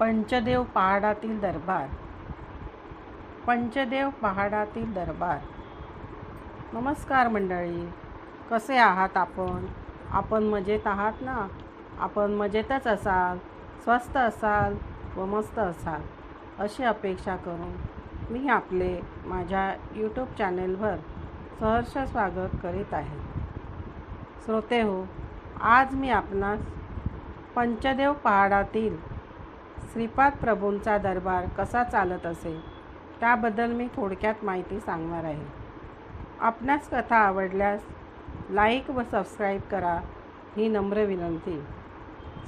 पंचदेव पहाडातील दरबार. पंचदेव पहाडातील दरबार. नमस्कार मंडळी कसे आहात आपण? आपण मजेत आहात ना? आपण मजेतच असाल स्वस्त असाल व मस्त असाल अशी अपेक्षा करून मी आपले माझ्या यूट्यूब चॅनेलवर सहर्ष स्वागत करीत आहे. श्रोते हो आज मी आपणास पंचदेव पहाडातील श्रीपाद प्रभूंचा दरबार कसा चालत असे त्याबद्दल मी थोडक्यात माहिती सांगणार आहे. आपणास कथा आवडल्यास लाईक व सबस्क्राईब करा ही नम्र विनंती.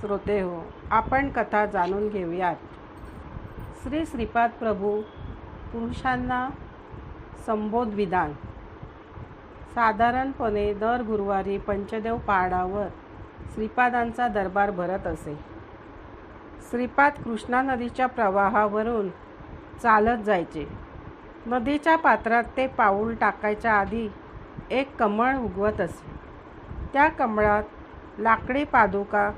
श्रोते हो आपण कथा जाणून घेऊयात. श्री श्रीपाद प्रभू पुरुषांना संबोध विधान साधारणपणे दर गुरुवारी पंचदेव पहाडावर श्रीपादांचा दरबार भरत असे. श्रीपाद कृष्णा नदीच्या प्रवाहावरून चालत जायचे. नदीच्या पात्रात ते पाऊल टाकायच्या आधी एक कमळ उगवत असे. त्या कमळात लाकडी पादुका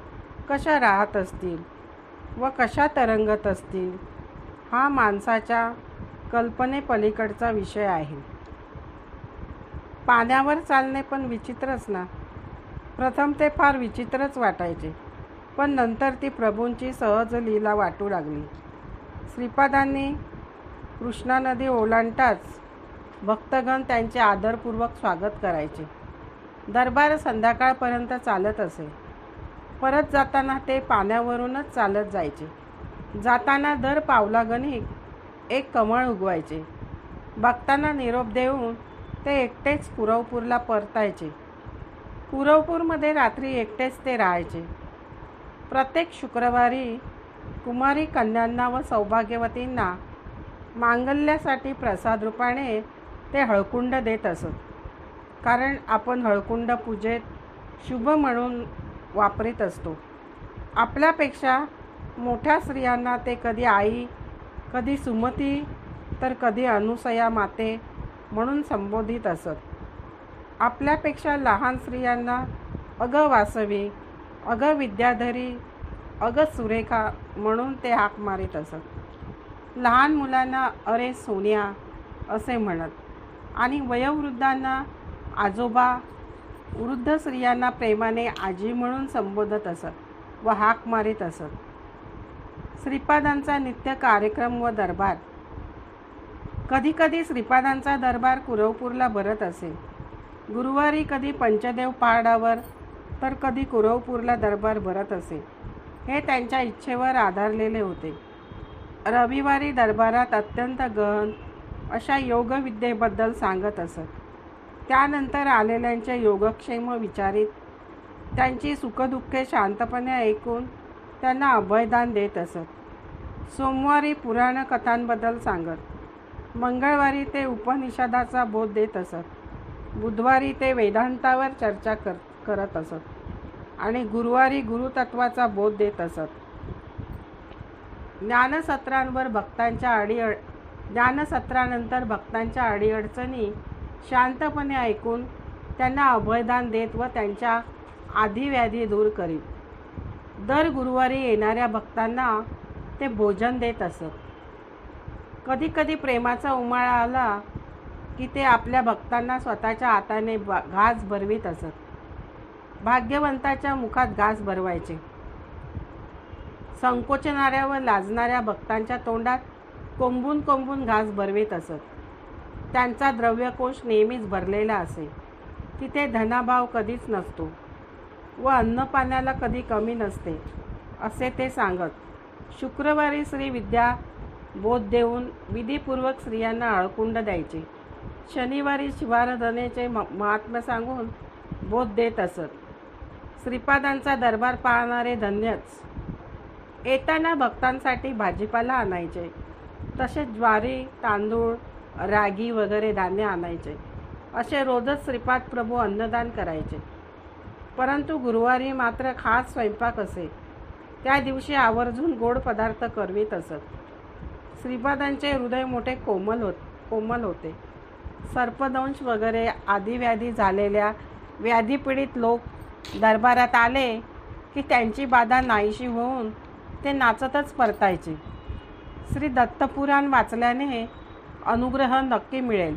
कशा राहत असतील व कशा तरंगत असतील हा माणसाच्या कल्पनेपलीकडचा विषय आहे. पाण्यावर चालणे पण विचित्रच ना? प्रथम ते फार विचित्रच वाटायचे. पण नंतर ती प्रभूंची सहज लीला वाटू लागली. श्रीपादांनी कृष्णा नदी ओलांडताच भक्तगण त्यांचे आदरपूर्वक स्वागत करायचे. दरबार संध्याकाळपर्यंत चालत असे. परत जाताना ते पाण्यावरूनच चालत जायचे. जाताना दर पावलागणिक एक कमळ उगवायचे. बघताना निरोप देऊन ते एकटेच कुरवपूरला परतायचे. कुरवपूरमध्ये रात्री एकटेच ते राहायचे. प्रत्येक शुक्रवारी कुमारी कन्यांना व सौभाग्यवतींना मांगल्यासाठी प्रसाद रूपाने ते हळकुंड देत असत. कारण आपण हळकुंड पूजेत शुभ म्हणून वापरीत असतो. आपल्यापेक्षा मोठ्या स्त्रियांना ते कधी आई कधी सुमती तर कधी अनुसया माते म्हणून संबोधित असत. आपल्यापेक्षा लहान स्त्रियांना अगं वासवी अगं विद्याधरी अगं सुरेखा म्हणून ते हाक मारीत असत. लहान मुलांना अरे सोन्या असे म्हणत. आणि वयोवृद्धांना आजोबा वृद्ध स्त्रियांना प्रेमाने आजी म्हणून संबोधत असत व हाक मारीत असत. श्रीपादांचा नित्य कार्यक्रम व दरबार. कधीकधी श्रीपादांचा दरबार कुरवपूरला भरत असे. गुरुवारी कधी पंचदेव पहाडावर तर कधी कुरवपूरला दरबार भरत असे. हे त्यांच्या इच्छेवर आधारलेले होते. रविवारी दरबारात अत्यंत गहन अशा योगविद्येबद्दल सांगत असत. त्यानंतर आलेल्यांचे योगक्षेम विचारित त्यांची सुखदुःखे शांतपणे ऐकून त्यांना अभयदान देत असत. सोमवारी पुराण कथांबद्दल सांगत मंगळवारी ते उपनिषदाचा बोध देत असत. बुधवारी ते वेदांतावर चर्चा करत. करत असत. आणि गुरुवारी गुरुतत्वाचा बोध देत असत. ज्ञानसत्रांवर भक्तांच्या अडीअड ज्ञानसत्रानंतर भक्तांच्या अडीअडचणी शांतपणे ऐकून त्यांना अभयदान देत व त्यांच्या आधीव्याधी दूर करीत. दर गुरुवारी येणाऱ्या भक्तांना ते भोजन देत असत. कधीकधी प्रेमाचा उमाळा आला की ते आपल्या भक्तांना स्वतःच्या हाताने घास भरवीत असत. भाग्यवंताच्या मुखात घास भरवायचे. संकोचणाऱ्या व लाजणाऱ्या भक्तांच्या तोंडात कोंबून कोंबून घास भरवीत असत. त्यांचा द्रव्यकोश नेहमीच भरलेला असे. तिथे धनाभाव कधीच नसतो व अन्नपाण्याला कधी कमी नसते असे ते सांगत. शुक्रवारी श्री विद्या बोध देऊन विधीपूर्वक स्त्रियांना अळकुंड द्यायचे. शनिवारी शिवाराधनेचे म महात्म्य सांगून बोध देत असत. श्रीपादांचा दरबार पाळणारे धन्यच. येताना भक्तांसाठी भाजीपाला आणायचे. तसेच ज्वारी तांदूळ रागी वगैरे धान्य आणायचे. असे रोजच श्रीपाद प्रभू अन्नदान करायचे. परंतु गुरुवारी मात्र खास स्वयंपाक असे. त्या दिवशी आवर्जून गोड पदार्थ करवीत असत. श्रीपादांचे हृदय मोठे कोमल होत कोमल होते. सर्पदंश वगैरे आदी व्याधी झालेल्या व्याधीपीडित लोक दरबारात आले की त्यांची बाधा नाहीशी होऊन ते नाचतच परतायचे. श्री दत्तपुराण वाचल्याने अनुग्रह नक्की मिळेल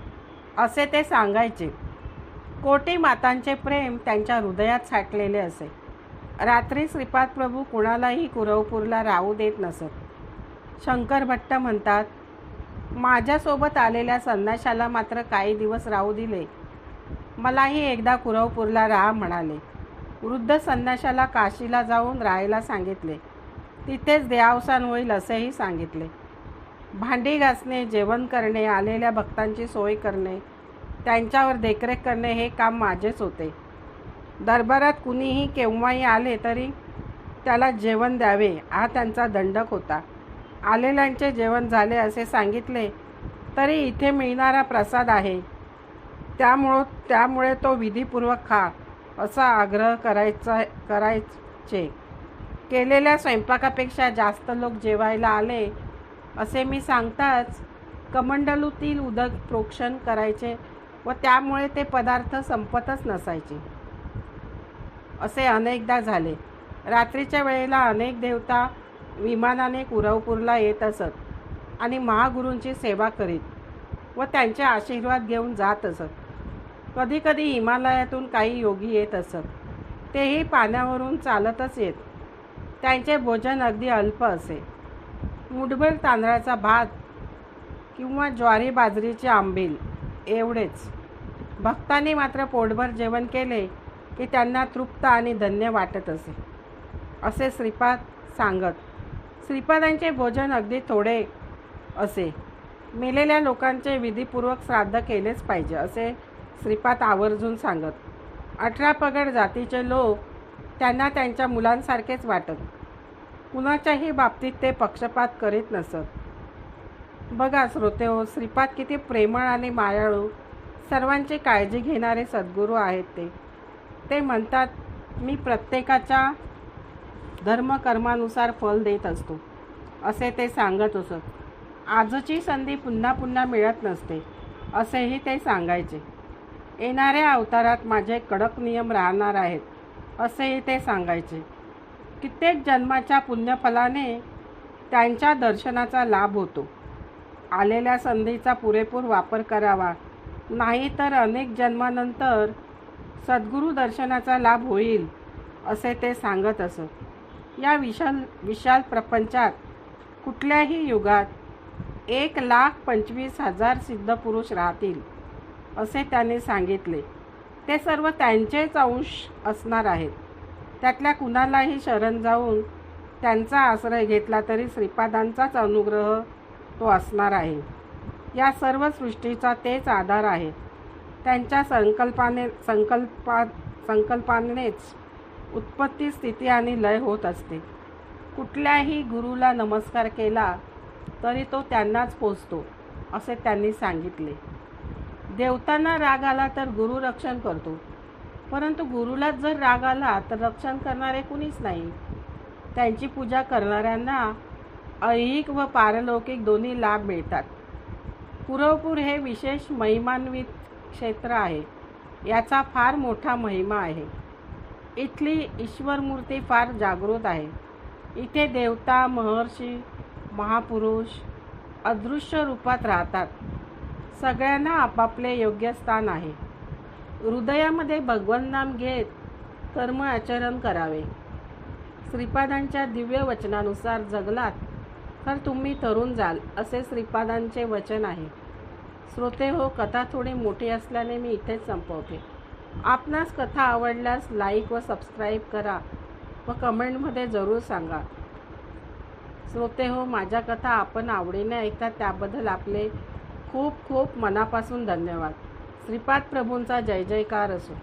असे ते सांगायचे. कोटी मातांचे प्रेम त्यांच्या हृदयात साठलेले असे. रात्री श्रीपाद प्रभू कुणालाही कुरवपूरला राहू देत नसत. शंकर भट्ट म्हणतात माझ्यासोबत आलेल्या संन्याशाला मात्र काही दिवस राहू दिले. मलाही एकदा कुरवपूरला राहा म्हणाले. वृद्ध संन्याशाला काशीला जाऊन राहायला सांगितले. तिथेच देहावसान होईल असेही सांगितले. भांडी घासणे जेवण करणे आलेल्या भक्तांची सोय करणे त्यांच्यावर देखरेख करणे हे काम माझेच होते. दरबारात कुणीही केव्हाही आले तरी त्याला जेवण द्यावे हा त्यांचा दंडक होता. आलेल्यांचे जेवण झाले असे सांगितले तरी इथे मिळणारा प्रसाद आहे. त्यामुळं त्यामुळे तो विधीपूर्वक खा. असा आग्रह करायचा करायचे. केलेल्या स्वयंपाकापेक्षा जास्त लोक जेवायला आले असे मी सांगताच कमंडलूतील उदक प्रोक्षण करायचे व त्यामुळे ते पदार्थ संपतच नसायचे. असे अनेकदा झाले. रात्रीच्या वेळेला अनेक देवता विमानाने कुरवपूरला येत असत आणि महागुरूंची सेवा करीत व त्यांचे आशीर्वाद घेऊन जात असत. कधीकधी हिमालयातून काही योगी येत असत. तेही पाण्यावरून चालतच येत. त्यांचे भोजन अगदी अल्प असे. मुठभर तांदळाचा भात किंवा ज्वारी बाजरीचे आंबील एवढेच. भक्तांनी मात्र पोटभर जेवण केले की त्यांना तृप्त आणि धन्य वाटत असे. असे श्रीपाद सांगत श्रीपादांचे भोजन अगदी थोडे असे. मेलेल्या लोकांचे विधीपूर्वक श्राद्ध केलेच पाहिजे असे श्रीपाद आवर्जून सांगत अठरा पगड जातीचे लोक त्यांना त्यांच्या मुलांसारखेच वाटत. कुणाच्याही बाबतीत ते पक्षपात करीत नसत. बघा श्रोते हो श्रीपाद किती प्रेमळ आणि मायाळू सर्वांची काळजी घेणारे सद्गुरू आहेत ते. ते म्हणतात मी प्रत्येकाच्या धर्मकर्मानुसार फल देत असतो. असे ते सांगत असत. आजची संधी पुन्हा पुन्हा मिळत नसते असेही ते सांगायचे. येणाऱ्या अवतारात माझे कडक नियम राहणार आहेत असेही ते सांगायचे. कित्येक जन्माच्या पुण्यफलाने त्यांच्या दर्शनाचा लाभ होतो. आलेल्या संधीचा पुरेपूर वापर करावा नाही तर अनेक जन्मानंतर सद्गुरू दर्शनाचा लाभ होईल असे ते सांगत असत. या विशाल विशाल प्रपंचात कुठल्याही युगात एक लाख पंचवीस हजार सिद्धपुरुष राहतील. असे त्याने सांगितले. ते सर्व त्यांचेच अंश असणार आहेत. त्यातल्या कुणालाही शरण जाऊन त्यांचा आश्रय घेतला तरी श्रीपादांचाच अनुग्रह तो असणार आहे. या सर्व सृष्टीचा तेच आधार आहे. त्यांच्या संकल्पाने संकल्पा संकल्पानेच उत्पत्ती स्थिती आणि लय होत असते. कुठल्याही गुरुला नमस्कार केला तरी तो त्यांनाच पोचतो असे त्यांनी सांगितले. देवतांना राग आला तर गुरु रक्षण करतो. परंतु गुरुलाच जर राग आला तर रक्षण करणारे कुणीच नाही. त्यांची पूजा करणाऱ्यांना ऐहिक व पारलौकिक दोन्ही लाभ मिळतात. पुरवपूर हे विशेष महिमान्वित क्षेत्र आहे. याचा फार मोठा महिमा आहे. इथली ईश्वरमूर्ती फार जागृत आहे. इथे देवता महर्षी महापुरुष अदृश्य रूपात राहतात. सगळ्यांना आपापले योग्य स्थान आहे. हृदयामध्ये भगवन नाम घेत कर्म आचरण करावे. श्रीपादांच्या दिव्य वचनानुसार जगलात तर तुम्ही तरुण जाल असे श्रीपादांचे वचन आहे. श्रोते हो कथा थोडी मोठी असल्याने मी इथेच संपवते. आपणास कथा आवडल्यास लाईक व सबस्क्राईब करा व कमेंटमध्ये जरूर सांगा. श्रोते हो माझ्या कथा आपण आवडीने ऐकता त्याबद्दल आपले खूप खूप मनापासून धन्यवाद. श्रीपाद प्रभूंचा जय जयकार असो.